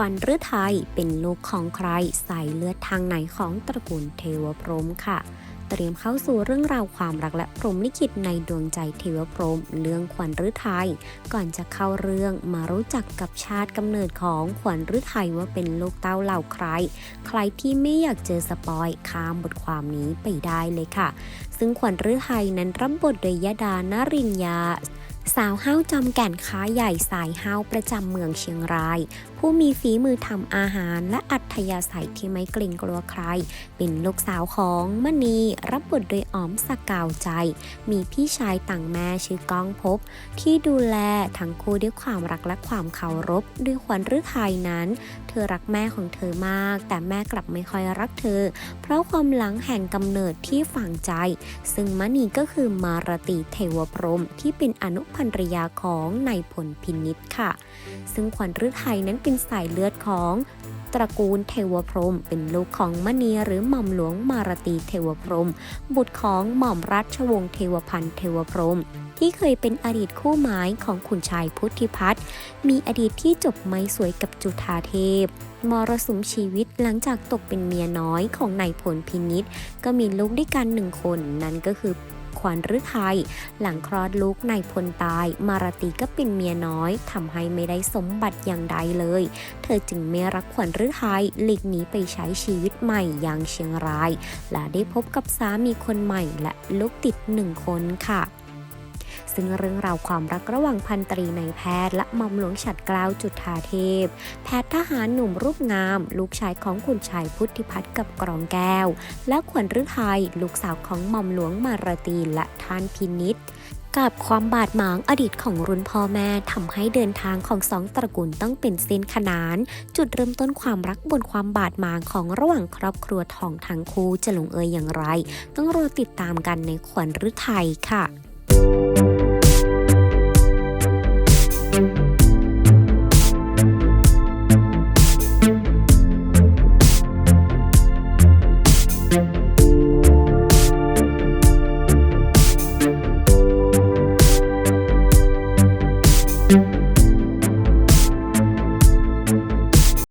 ขวัญฤทัยเป็นลูกของใครใสายเลือดทางไหนของตระกูลเทวพรหมค่ะ เตรียมเข้าสู่เรื่องราวความรักและพรหมลิขิตในดวงใจเทวพรหมเรื่องขวัญฤทัยก่อนจะเข้าเรื่องมารู้จักกับชาติกำเนิดของขวัญฤทัยว่าเป็นลูกเต้าเหล่าใคร ใครที่ไม่อยากเจอสปอยข้ามบทความนี้ไปได้เลยค่ะ ซึ่งขวัญฤทัยนั้นรับบทโดยยดานารินยา สาวห้าวจอมแก่นค้าใหญ่สายห้าวประจำเมืองเชียงราย ผู้มีฝีมือทำอาหารและอัธยาศัยที่ไม่เกรงกลัวใคร เป็นลูกสาวของมณีรับบทโดยอ๋อมสกาวใจ มีพี่ชายต่างแม่ชื่อก้องภพบ ที่ดูแลทั้งคู่ด้วยความรักและความเคารพด้วยขวัญฤทัยนั้น เธอรักแม่ของเธอมาก แต่แม่กลับไม่ค่อยรักเธอ เพราะความหลังแห่งกำเนิดที่ฝังใจ ซึ่งมณีก็คือมารตีเทวพรหมที่เป็นอนุภรรยาของนายพลพินิษค่ะ ซึ่งขวัญฤทัยนั้นเป็นสายเลือดของตระกูลเทวพรหมเป็นลูกของมณีหรือหม่อมหลวงมารตีเทวพรหมบุตรของหม่อมราชวงศ์เทวพันธ์เทวพรหมที่เคยเป็นอดีตคู่หมายของขุนชายพุทธิพัฒน์มีอดีตที่จบไม่สวยกับจุธาเทพมรสุมชีวิตหลังจากตกเป็นเมียน้อยของนายพลพินิษก็มีลูกด้วยกันหนึ่งคน นั่นก็คือ ขวัญฤทัยหลังคลอดลูกนายพลตาย มารตีก็เป็นเมียน้อยทำให้ไม่ได้สมบัติอย่างใดเลย เธอจึงไม่รักขวัญฤทัยหลีกหนีไปใช้ชีวิตใหม่อย่างเชียงราย และได้พบกับสามีคนใหม่และลูกติดหนึ่งคนค่ะ ซึ่งเรื่องราวความรักระหว่างพันตรีในายแพทย์ และหม่อมหลวงฉัดกล้าวจุฑาเทพ แพทย์ทหารหนุ่มรูปงาม ลูกชายของขุนชายพุทธิพัฒน์กับกรองแก้ว และขวัญฤทัยลูกสาวของหม่อมหลวงมารตีและท่านพินิษกับความบาดหมางอดีตของรุ่นพ่อแม่ทำให้เดินทางของสองตระกูลต้องเป็นเส้นขนาน จุดเริ่มต้นความรักบนความบาดหมางของระหว่างครอบครัวทองทั้งคู่จะลงเอยอย่างไร ต้องรอติดตามกันในขวัญฤทัยค่ะ